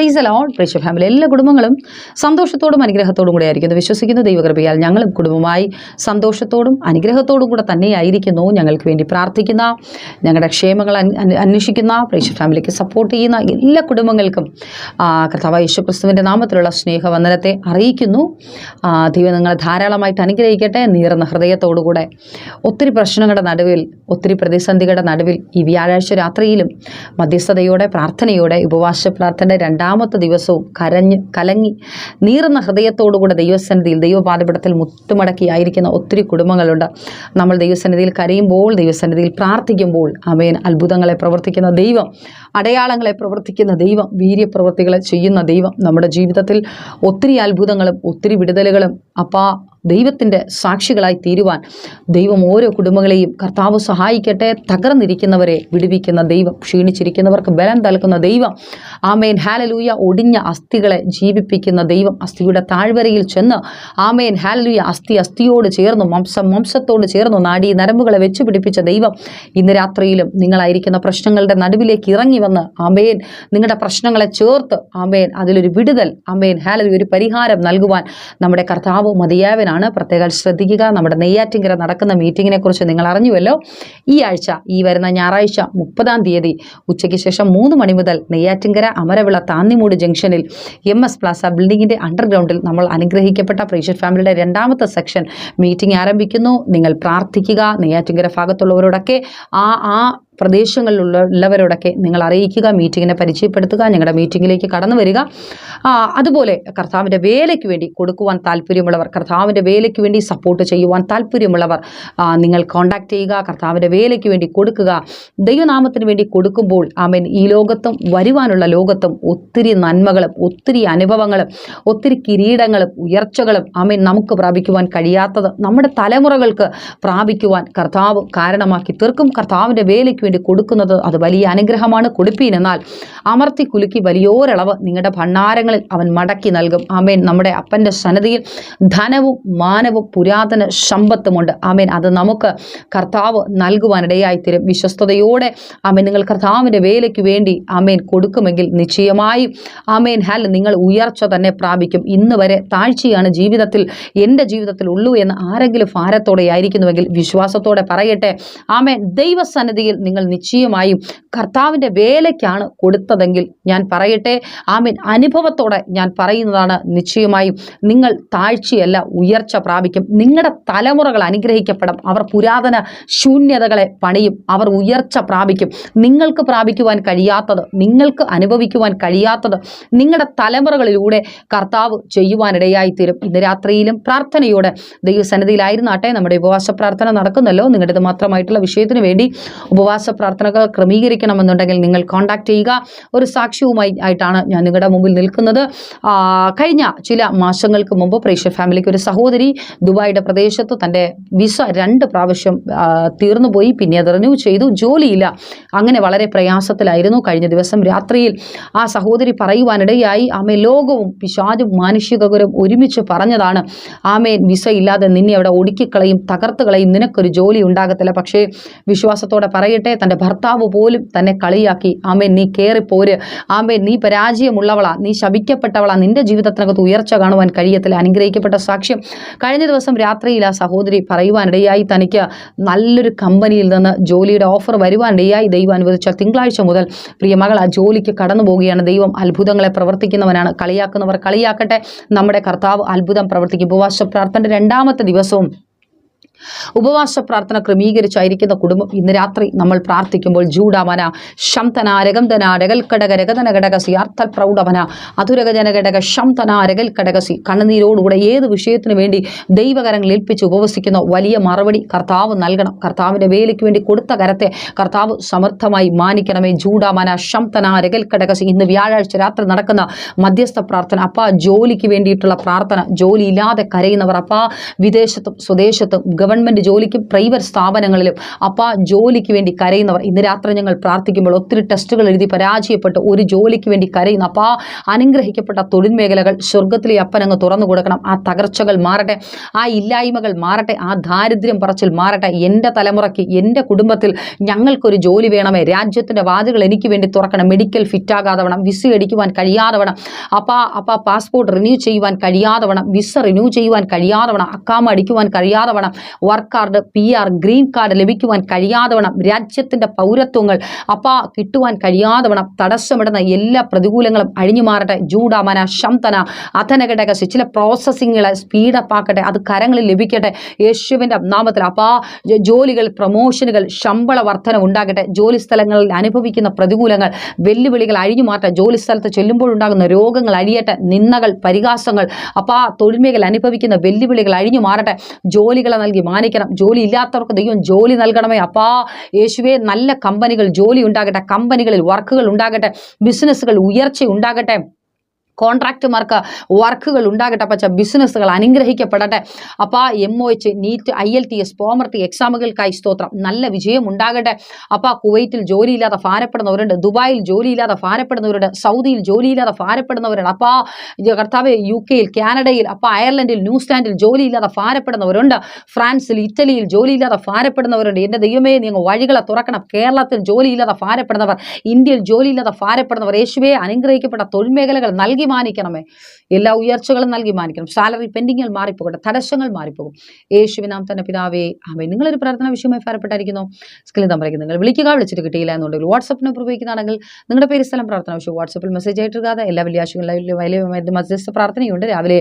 Price loan പ്രേക്ഷ family എല്ലാ കുടുംബങ്ങളും സന്തോഷത്തോടും അനുഗ്രഹത്തോടും കൂടെ ആയിരിക്കുന്നു വിശ്വസിക്കുന്ന ദൈവകൃപയാൽ ഞങ്ങളും കുടുംബമായി സന്തോഷത്തോടും അനുഗ്രഹത്തോടും കൂടെ തന്നെയായിരിക്കുന്നു. ഞങ്ങൾക്ക് വേണ്ടി പ്രാർത്ഥിക്കുന്ന ഞങ്ങളുടെ ക്ഷേമങ്ങൾ അന്- അന്- അന്വേഷിക്കുന്ന പ്രേക്ഷ ഫാമിലിക്ക് സപ്പോർട്ട് ചെയ്യുന്ന എല്ലാ കുടുംബങ്ങൾക്കും കർത്താവ് യേശുക്രിസ്തുവിന്റെ നാമത്തിലുള്ള സ്നേഹവന്ദനത്തെ അറിയിക്കുന്നു. ദൈവം നിങ്ങളെ ധാരാളമായിട്ട് അനുഗ്രഹിക്കട്ടെ. നീറുന്ന ഹൃദയത്തോടുകൂടെ ഒത്തിരി പ്രശ്നങ്ങളുടെ നടുവിൽ ഒത്തിരി പ്രതിസന്ധികളുടെ നടുവിൽ ഈ വ്യാഴാഴ്ച രാത്രിയിലും മധ്യസ്ഥതയോടെ പ്രാർത്ഥനയോടെ ഉപവാസ പ്രാർത്ഥന രണ്ടാമത്തെ ദിവസവും കരഞ്ഞ് കലങ്ങി നീറുന്ന ഹൃദയത്തോടുകൂടെ ദൈവസന്നിധിയിൽ ദൈവപാതപിടത്തിൽ മുട്ടുമടക്കിയായിരിക്കുന്ന ഒത്തിരി കുടുംബങ്ങളുണ്ട്. നമ്മൾ ദൈവസന്നിധിയിൽ കരയുമ്പോൾ ദൈവസന്നിധിയിൽ പ്രാർത്ഥിക്കുമ്പോൾ അമേൻ അത്ഭുതങ്ങളെ പ്രവർത്തിക്കുന്ന ദൈവം അടയാളങ്ങളെ പ്രവർത്തിക്കുന്ന ദൈവം വീര്യപ്രവർത്തികളെ ചെയ്യുന്ന ദൈവം. നമ്മുടെ ജീവിതത്തിൽ ഒത്തിരി അത്ഭുതങ്ങളും ഒത്തിരി വിടുതലുകളും അപ്പാ ദൈവത്തിന്റെ സാക്ഷികളായി തീരുവാൻ ദൈവം ഓരോ കുടുംബങ്ങളെയും കർത്താവ് സഹായിക്കട്ടെ. തകർന്നിരിക്കുന്നവരെ വിടുവിക്കുന്ന ദൈവം ക്ഷീണിച്ചിരിക്കുന്നവർക്ക് ബലം നൽകുന്ന ദൈവം. ആമേൻ. ഹാലലൂയ. ഒടിഞ്ഞ അസ്ഥികളെ ജീവിപ്പിക്കുന്ന ദൈവം അസ്ഥിയുടെ താഴ്വരയിൽ ചെന്ന് ആമേൻ. ഹാലലൂയ. അസ്ഥി അസ്ഥിയോട് ചേർന്നു മംസം മംസത്തോട് ചേർന്നു നാടി നരമ്പുകളെ വെച്ച് പിടിപ്പിച്ച ദൈവം ഇന്ന് രാത്രിയിലും നിങ്ങളായിരിക്കുന്ന പ്രശ്നങ്ങളുടെ നടുവിലേക്ക് ഇറങ്ങി വന്ന് ആമേൻ. നിങ്ങളുടെ പ്രശ്നങ്ങളെ ചേർത്ത് ആമേൻ അതിലൊരു വിടുതൽ ആമേൻ. ഹാലലൂയ. ഒരു പരിഹാരം നൽകുവാൻ നമ്മുടെ കർത്താവ് മതിയായവനാണ് പ്രത്യേകം ശ്രദ്ധിക്കുക. നമ്മുടെ നെയ്യാറ്റിങ്കര നടക്കുന്ന മീറ്റിങ്ങിനെ കുറിച്ച് നിങ്ങൾ അറിഞ്ഞുവല്ലോ. ഈ ആഴ്ച ഈ വരുന്ന ഞായറാഴ്ച മുപ്പതാം തീയതി ഉച്ചയ്ക്ക് ശേഷം മൂന്ന് മണി മുതൽ നെയ്യാറ്റിങ്കര അമരവിള താന്നിമൂട് ജംഗ്ഷനിൽ എം എസ് പ്ലാസ ബിൽഡിങ്ങിന്റെ അണ്ടർഗ്രൗണ്ടിൽ നമ്മൾ അനുഗ്രഹിക്കപ്പെട്ട പ്രേഷ്യർ ഫാമിലിയുടെ രണ്ടാമത്തെ സെക്ഷൻ മീറ്റിംഗ് ആരംഭിക്കുന്നു. നിങ്ങൾ പ്രാർത്ഥിക്കുക. നെയ്യാറ്റിങ്കര ഭാഗത്തുള്ളവരോടൊക്കെ ആ ആ പ്രദേശങ്ങളിലുള്ള ഉള്ളവരോടൊക്കെ നിങ്ങൾ അറിയിക്കുക മീറ്റിങ്ങിനെ പരിചയപ്പെടുത്തുക ഞങ്ങളുടെ മീറ്റിങ്ങിലേക്ക് കടന്നു വരിക. അതുപോലെ കർത്താവിന്റെ വേലയ്ക്ക് വേണ്ടി കൊടുക്കുവാൻ താല്പര്യമുള്ളവർ കർത്താവിന്റെ വേലയ്ക്ക് വേണ്ടി സപ്പോർട്ട് ചെയ്യുവാൻ താല്പര്യമുള്ളവർ നിങ്ങൾ കോൺടാക്ട് ചെയ്യുക കർത്താവിന്റെ വേലയ്ക്ക് വേണ്ടി കൊടുക്കുക. ദൈവനാമത്തിന് വേണ്ടി കൊടുക്കുമ്പോൾ ആമേൻ ഈ ലോകത്തും വരുവാനുള്ള ലോകത്തും ഒത്തിരി നന്മകളും ഒത്തിരി അനുഭവങ്ങളും ഒത്തിരി കിരീടങ്ങളും ഉയർച്ചകളും ആമേൻ നമുക്ക് പ്രാപിക്കുവാൻ കഴിയാത്തത് നമ്മുടെ തലമുറകൾക്ക് പ്രാപിക്കുവാൻ കർത്താവ് കാരണമാക്കി തീർക്കും. കർത്താവിന്റെ വേലയ്ക്ക് വേണ്ടി കൊടുക്കുന്നത് അത് വലിയ അനുഗ്രഹമാണ്. കൊടുപ്പീൻ എന്നാൽ അമർത്തി കുലുക്കി വലിയോരളവ് നിങ്ങളുടെ ഭണ്ണാരങ്ങളിൽ അവൻ മടക്കി നൽകും. ആമേൻ. നമ്മുടെ അപ്പന്റെ സന്നദ്ധിയിൽ ധനവും മാനവും പുരാതന സമ്പത്തുമുണ്ട് ആമേൻ. അത് നമുക്ക് കർത്താവ് നൽകുവാനിടയായിത്തരും. വിശ്വസ്തയോടെ ആമേൻ നിങ്ങൾ കർത്താവിന്റെ വേലയ്ക്ക് വേണ്ടി ആമേൻ കൊടുക്കുമെങ്കിൽ നിശ്ചയമായി ആമേൻ ഹാൽ നിങ്ങൾ ഉയർച്ച തന്നെ പ്രാപിക്കും. ഇന്ന് വരെ താഴ്ചയാണ് ജീവിതത്തിൽ എന്റെ ജീവിതത്തിൽ ഉള്ളൂ എന്ന് ആരെങ്കിലും ഭാരത്തോടെ ആയിരിക്കുന്നുവെങ്കിൽ വിശ്വാസത്തോടെ പറയട്ടെ. ആമേൻ. ദൈവസന്നിധിയിൽ നിങ്ങൾ നിശ്ചയമായും കർത്താവിന്റെ വേലയ്ക്കാണ് കൊടുത്തതെങ്കിൽ ഞാൻ പറയട്ടെ. ആമേൻ. അനുഭവത്തോടെ ഞാൻ പറയുന്നതാണ് നിശ്ചയമായും നിങ്ങൾ താഴ്ചയല്ല ഉയർച്ച പ്രാപിക്കും. നിങ്ങളുടെ തലമുറകൾ അനുഗ്രഹിക്കപ്പെടും അവർ പുരാതന ശൂന്യതകളെ പണിയും അവർ ഉയർച്ച പ്രാപിക്കും. നിങ്ങൾക്ക് പ്രാപിക്കുവാൻ കഴിയാത്തത് നിങ്ങൾക്ക് അനുഭവിക്കുവാൻ കഴിയാത്തത് നിങ്ങളുടെ തലമുറകളിലൂടെ കർത്താവ് ചെയ്യുവാനിടയായിത്തീരും. ഇന്ന് രാത്രിയിലും പ്രാർത്ഥനയോടെ ദൈവസന്നിധിയിലായിരുന്നാട്ടെ. നമ്മുടെ ഉപവാസ പ്രാർത്ഥന നടക്കുന്നല്ലോ. നിങ്ങളുടേത് മാത്രമായിട്ടുള്ള വിഷയത്തിന് വേണ്ടി ഉപവാസ പ്രാർത്ഥനകൾ ക്രമീകരിക്കണമെന്നുണ്ടെങ്കിൽ നിങ്ങൾ കോൺടാക്ട് ചെയ്യുക. ഒരു സാക്ഷ്യവുമായി ആയിട്ടാണ് ഞാൻ നിങ്ങളുടെ മുമ്പിൽ നിൽക്കുന്നത്. കഴിഞ്ഞ ചില മാസങ്ങൾക്ക് മുമ്പ് പ്രേക്ഷ ഫാമിലിക്ക് ഒരു സഹോദരി ദുബായിയുടെ പ്രദേശത്ത് തന്റെ വിസ രണ്ട് പ്രാവശ്യം തീർന്നുപോയി പിന്നെ അത് റിന്യൂ ചെയ്തു. ജോലിയില്ല. അങ്ങനെ വളരെ പ്രയാസത്തിലായിരുന്നു. കഴിഞ്ഞ ദിവസം രാത്രിയിൽ ആ സഹോദരി പറയുവാനിടയായി ആമേ ലോകവും പിശാചും മാനുഷികകരും ഒരുമിച്ച് പറഞ്ഞതാണ്. ആമേൻ വിസ ഇല്ലാതെ നിന്നെ അവിടെ ഒടുക്കിക്കളയും തകർത്തുകളയും. നിനക്കൊരു ജോലി ഉണ്ടാകത്തില്ല. പക്ഷേ വിശ്വാസത്തോടെ പറയട്ടെ തന്റെ ഭർത്താവ് പോലും തന്നെ കളിയാക്കി. ആമേ നീ കയറിപ്പോര് ആമേ നീ പരാജയമുള്ളവളാ. നീ ശപിക്കപ്പെട്ടവളാ. നിന്റെ ജീവിതത്തിനകത്ത് ഉയർച്ച കാണുവാൻ കഴിയത്തില്ല. അനുഗ്രഹിക്കപ്പെട്ട സാക്ഷ്യം. കഴിഞ്ഞ ദിവസം രാത്രിയിൽ ആ സഹോദരി പറയുവാനിടയായി തനിക്ക് നല്ലൊരു കമ്പനിയിൽ നിന്ന് ജോലിയുടെ ഓഫർ വരുവാനിടയായി ദൈവം അനുവദിച്ച തിങ്കളാഴ്ച മുതൽ പ്രിയ മകൾ ആ ജോലിക്ക് കടന്നു പോവുകയാണ്. ദൈവം അത്ഭുതങ്ങളെ പ്രവർത്തിക്കുന്നവനാണ്. കളിയാക്കുന്നവർ കളിയാക്കട്ടെ. നമ്മുടെ കർത്താവ് അത്ഭുതം പ്രവർത്തിക്കും. ഉപവാസ പ്രാർത്ഥന രണ്ടാമത്തെ ദിവസവും ഉപവാസ പ്രാർത്ഥന ക്രമീകരിച്ചായിരിക്കുന്ന കുടുംബം ഇന്ന് രാത്രി നമ്മൾ പ്രാർത്ഥിക്കുമ്പോൾ ജൂഡാമന ശംതന രഗംതന രകൽക്കടക രഗതന ഘടകസി അർത്ഥൽ പ്രൗഢമന അതുരകജന ഘടക ശംതന രകൽക്കടകസി കണ്ണുനീരോടുകൂടെ ഏത് വിഷയത്തിനു വേണ്ടി ദൈവകരങ്ങൾ ഏൽപ്പിച്ച് ഉപവസിക്കുന്ന വലിയ മറുപടി കർത്താവ് നൽകണം. കർത്താവിന്റെ വേലയ്ക്ക് വേണ്ടി കൊടുത്ത കരത്തെ കർത്താവ് സമർത്ഥമായി മാനിക്കണമേ. ജൂഡാമന ശംതന രകൽക്കടകസി ഇന്ന് വ്യാഴാഴ്ച രാത്രി നടക്കുന്ന മധ്യസ്ഥ പ്രാർത്ഥന. അപ്പ ജോലിക്ക് വേണ്ടിയിട്ടുള്ള പ്രാർത്ഥന. ജോലിയില്ലാതെ കരയുന്നവർ അപ്പ വിദേശത്തും സ്വദേശത്തും ഗവൺമെന്റ് ജോലിക്കും പ്രൈവറ്റ് സ്ഥാപനങ്ങളിലും അപ്പാ ജോലിക്ക് വേണ്ടി കരയുന്നവർ. ഇന്ന് രാത്രി ഞങ്ങൾ പ്രാർത്ഥിക്കുമ്പോൾ ഒത്തിരി ടെസ്റ്റുകൾ എഴുതി പരാജയപ്പെട്ട് ഒരു ജോലിക്ക് വേണ്ടി കരയുന്ന ആ അനുഗ്രഹിക്കപ്പെട്ട തൊഴിൽ മേഖലകൾ സ്വർഗത്തിലെ അപ്പനങ്ങ് തുറന്നു കൊടുക്കണം. ആ തകർച്ചകൾ മാറട്ടെ ആ ഇല്ലായ്മകൾ മാറട്ടെ ആ ദാരിദ്ര്യം പറച്ചിൽ മാറട്ടെ. എന്റെ തലമുറയ്ക്ക് എന്റെ കുടുംബത്തിൽ ഞങ്ങൾക്കൊരു ജോലി വേണമേ. രാജ്യത്തിന്റെ വാതിലുകൾ എനിക്ക് വേണ്ടി തുറക്കണം. മെഡിക്കൽ ഫിറ്റാകാതെ വേണം വിസ അടിക്കുവാൻ കഴിയാതെ വേണം അപ്പാ അപ്പാ പാസ്പോർട്ട് റിന്യൂ ചെയ്യുവാൻ കഴിയാതെ വേണം വിസ റിന്യൂ ചെയ്യുവാൻ കഴിയാതെ വേണം അക്കാമ അടിക്കുവാൻ കഴിയാതെ വേണം work card P R green card ലഭിക്കുവാൻ കഴിയാതെ വേണം രാജ്യത്തിന്റെ പൗരത്വങ്ങൾ അപ്പാ കിട്ടുവാൻ കഴിയാതെ വേണം തടസ്സമിടുന്ന എല്ലാ പ്രതികൂലങ്ങളും അഴിഞ്ഞു മാറട്ടെ. ജൂഡാമന ശംതന അധനഘടകസ് ചില പ്രോസസ്സിങ്ങുകളെ സ്പീഡപ്പ് ആക്കട്ടെ. അത് കരങ്ങളിൽ ലഭിക്കട്ടെ. യേശുവിന്റെ നാമത്തിൽ അപ്പാ ജോലികൾ പ്രൊമോഷനുകൾ ശമ്പള വർധന ഉണ്ടാകട്ടെ. ജോലി സ്ഥലങ്ങളിൽ അനുഭവിക്കുന്ന പ്രതികൂലങ്ങൾ വെല്ലുവിളികൾ അഴിഞ്ഞു മാറട്ടെ. ജോലി സ്ഥലത്ത് ചെല്ലുമ്പോഴുണ്ടാകുന്ന രോഗങ്ങൾ അഴിയട്ടെ. നിന്നകൾ പരിഹാസങ്ങൾ അപ്പാ തൊഴിൽ മേഖല അനുഭവിക്കുന്ന വെല്ലുവിളികൾ അഴിഞ്ഞു മാറട്ടെ. ജോലികളെ നൽകി മാനിക്കണം. ജോലി ഇല്ലാത്തവർക്ക് ദൈവം ജോലി നൽകണമേ. അപ്പാ യേശുവേ നല്ല കമ്പനികൾ ജോലി ഉണ്ടാകട്ടെ കമ്പനികളിൽ വർക്കുകൾ ഉണ്ടാകട്ടെ ബിസിനസ്സുകൾ ഉയർച്ച ഉണ്ടാകട്ടെ. കോൺട്രാക്റ്റുമാർക്ക് വർക്കുകൾ ഉണ്ടാകട്ടെ. പച്ച ബിസിനസ്സുകൾ അനുഗ്രഹിക്കപ്പെടട്ടെ. അപ്പോൾ M O H NEET I L T S പോമർത്തി എക്സാമുകൾക്കായി സ്തോത്രം. നല്ല വിജയം ഉണ്ടാകട്ടെ. അപ്പോൾ കുവൈറ്റിൽ ജോലിയില്ലാതെ ഭാരപ്പെടുന്നവരുണ്ട്. ദുബായിൽ ജോലിയില്ലാതെ ഭാരപ്പെടുന്നവരുണ്ട്. സൗദിയിൽ ജോലിയില്ലാതെ ഭാരപ്പെടുന്നവരുണ്ട്. അപ്പോൾ കർത്താവ് യു കെയിൽ കാനഡയിൽ അപ്പോൾ അയർലൻഡിൽ ന്യൂസിലാൻഡിൽ ജോലിയില്ലാതെ ഭാരപ്പെടുന്നവരുണ്ട്. ഫ്രാൻസിൽ ഇറ്റലിയിൽ ജോലിയില്ലാതെ ഭാരപ്പെടുന്നവരുണ്ട്. എന്റെ ദൈവമേ നിങ്ങൾ വഴികളെ തുറക്കണം. കേരളത്തിൽ ജോലിയില്ലാതെ ഭാരപ്പെടുന്നവർ ഇന്ത്യയിൽ ജോലിയില്ലാതെ ഭാരപ്പെടുന്നവർ യേശുവെ അനുഗ്രഹിക്കപ്പെട്ട തൊഴിൽ മേഖലകൾ നൽകി മാനിക്കണമേ. എല്ലാ ഉയർച്ചകളും നൽകി മാനിക്കണം. സാലറി പെൻഡിങ്ങുകൾ മാറിപ്പോകട്ടെ. തടസ്സങ്ങൾ മാറിപ്പോകും. യേശുവി നാം തന്നെ പിതാവേ അമ്മേ നിങ്ങളൊരു പ്രാർത്ഥന വിഷയമായി ഭാരപ്പെട്ടായിരിക്കുന്നു. സ്കിൽ നമ്പറേക്ക് നിങ്ങൾ വിളിക്കുക. വിളിച്ചിട്ട് കിട്ടിയില്ല എന്നുണ്ടെങ്കിൽ വാട്സപ്പ് നമ്പർ ഉപയോഗിക്കുന്നതാണെങ്കിൽ നിങ്ങളുടെ പേര് സ്ഥലം പ്രാർത്ഥന വിഷയം വാട്സപ്പിൽ മെസ്സേജ് ആയിട്ടിരിക്കാതെ എല്ലാ വെള്ളിയാഴ്ചകളിലും വലിയ മധ്യസ്ഥ പ്രാർത്ഥനയുണ്ട്. രാവിലെ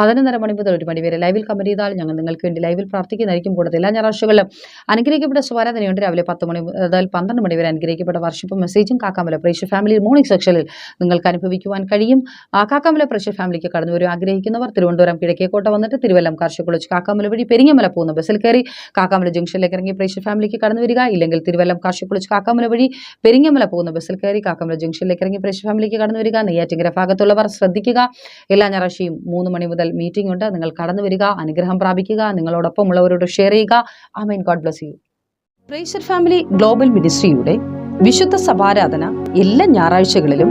പതിനൊന്നര മണി മുതൽ ഒരു മണി വരെ ലൈവിൽ കമന്റ് ചെയ്താൽ ഞങ്ങൾ നിങ്ങൾക്ക് വേണ്ടി ലൈവിൽ പ്രാർത്ഥിക്കുന്നതായിരിക്കും. കൂടുതൽ എല്ലാ ഞായറാഴ്ചകളിലും അനുഗ്രഹിക്കപ്പെട്ട സ്വരാധനയുണ്ട്. രാവിലെ പത്ത് മണി മുതൽ പന്ത്രണ്ട് മണി വരെ അനുഗ്രഹിക്കപ്പെട്ട വർഷിപ്പ് മെസ്സേജും കാക്കാമല പ്രേക്ഷ ഫാമിലി മോർണിംഗ് സെക്ഷനിൽ നിങ്ങൾക്ക് അനുഭവിക്കുവാൻ കഴിയും. കാക്കാമല പ്രഷർ ഫാമിലിക്ക് കടന്നു വരും ആഗ്രഹിക്കുന്നവർ തിരുവനന്തപുരം കിഴക്കേക്കോട്ട വന്നിട്ട് തിരുവല്ലം കാർഷിക്കുളച്ച് കാക്കാമല വഴി പെരിങ്ങമല പോകുന്ന ബസ്സിൽ കയറി കാക്കാമല ജംഗ്ഷനിലേക്ക് ഇറങ്ങി പ്രേഷർ ഫാമിലിക്ക് കടന്നു വരിക. ഇല്ലെങ്കിൽ തിരുവല്ലം കാർഷിക്കുളച്ച് കാക്കാമല വഴി പെരിങ്ങമല പോകുന്ന ബസ്സിൽ കയറി കാക്കാമല ജംഗ്ഷനിലേക്ക് ഇറങ്ങി പ്രേഷർ ഫാമിലിക്ക് കടന്നു വരിക. നെയ്യാറ്റിങ്കര ഭാഗത്തുള്ളവർ ശ്രദ്ധിക്കുക. എല്ലാ ഞായറാഴ്ചയും മൂന്ന് മണി മുതൽ മീറ്റിംഗ് ഉണ്ട്. നിങ്ങൾ കടന്നു വരിക അനുഗ്രഹം പ്രാപിക്കുക നിങ്ങളോടൊപ്പം ഉള്ളവരോട് ഷെയർ ചെയ്യുക. I mean God bless you. പ്രേഷർ family global മിനിസ്ട്രിയുടെ വിശുദ്ധ സഭാരാധന എല്ലാ ഞായറാഴ്ചകളിലും